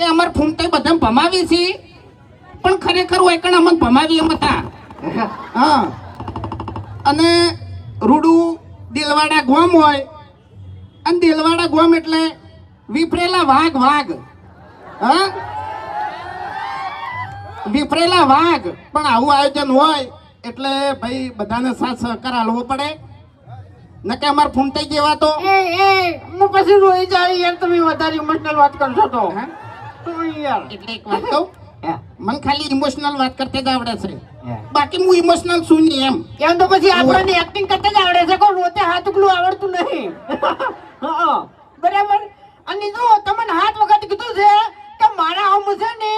કે અમાર ફૂમતે બધા ભમાવી છે. પણ ખરેખર હોય કણ અમને ભમાવી એમ હતા. હા. અને રૂડું દિલવાડા ગોમ હોય. અને દિલવાડા ગોમ એટલે વિફરેલા વાઘ વાઘ. હા? વિફરેલા વાઘ. પણ આવું આયોજન હોય એટલે ભાઈ બધાને સાથ સહકાર હાલવો પડે. નકે અમાર ફૂમતાઈ જેવા તો? એ એ હું પછી રોઈ જાય યાર તમે વધારે ઇમોશનલ વાત કરશો તો. હા? એટલે એક વાત કહું. મને ખાલી ઇમોશનલ વાત કરતા જ આવડે છે. બાકી હું ઇમોશનલ છું નહીં એમ. એમ તો પછી આપણને એક્ટિંગ કરતા જ આવડે છે કોઈ રોતે હાથ ઉકલું આવડતું નહીં. હા, બરાબર? અને જો તમને હાથ વખત કીધું છે કે મારા આમ છે ને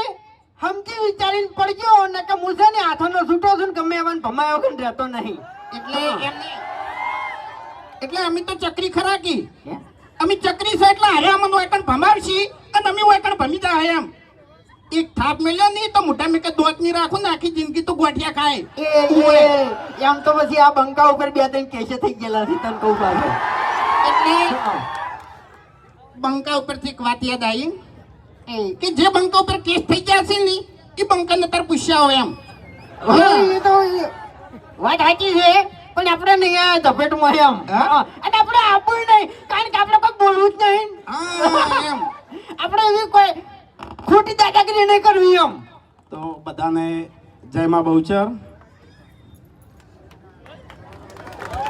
સમજી વિચારીને પડજો ને કે હું છે ને હાથોનો છૂટો છું ને ગમે એવાને ભમાયો વગર રહેતો નહીં. એટલે એમને એટલે અમે તો ચક્રી ખરા કી. અમે ચક્રી છે એટલે હારે અમને ભમાવશી? અને હોય વાયકણ ભમી જાય એમ. એક થાપ મેલ્યો નહીં તો મોટા મેં કે દોતની રાખું ને આખી જિંદગી તો ગોઠિયા ખાય. એમ તો પછી આ બંકા ઉપર બે ત્રણ કેસે થઈ ગયેલા છે તને કહું પાછું. એટલે બંકા ઉપરથી એક વાત યાદ આવી. કે જે બંકા ઉપર કેસ થઈ ગયા છે ને એ બંકાને તાર પૂછ્યા હોય એમ. એ તો વાત સાચી છે પણ આપણે નહીં આ ઝપેટમાં એમ. અને આપણે આપણું નહીં કારણ કે આપણે જ નહીં. આપણે એવી કોઈ ખોટી દાદાગીરી નહીં કરવી એમ. તો બધાને જય માં બહુચર.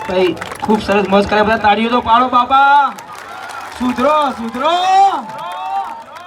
ભાઈ ખૂબ સરસ મસ્ત કર્યા બધા તાળીઓ તો પાડો બાપા. સુધરો સુધરો.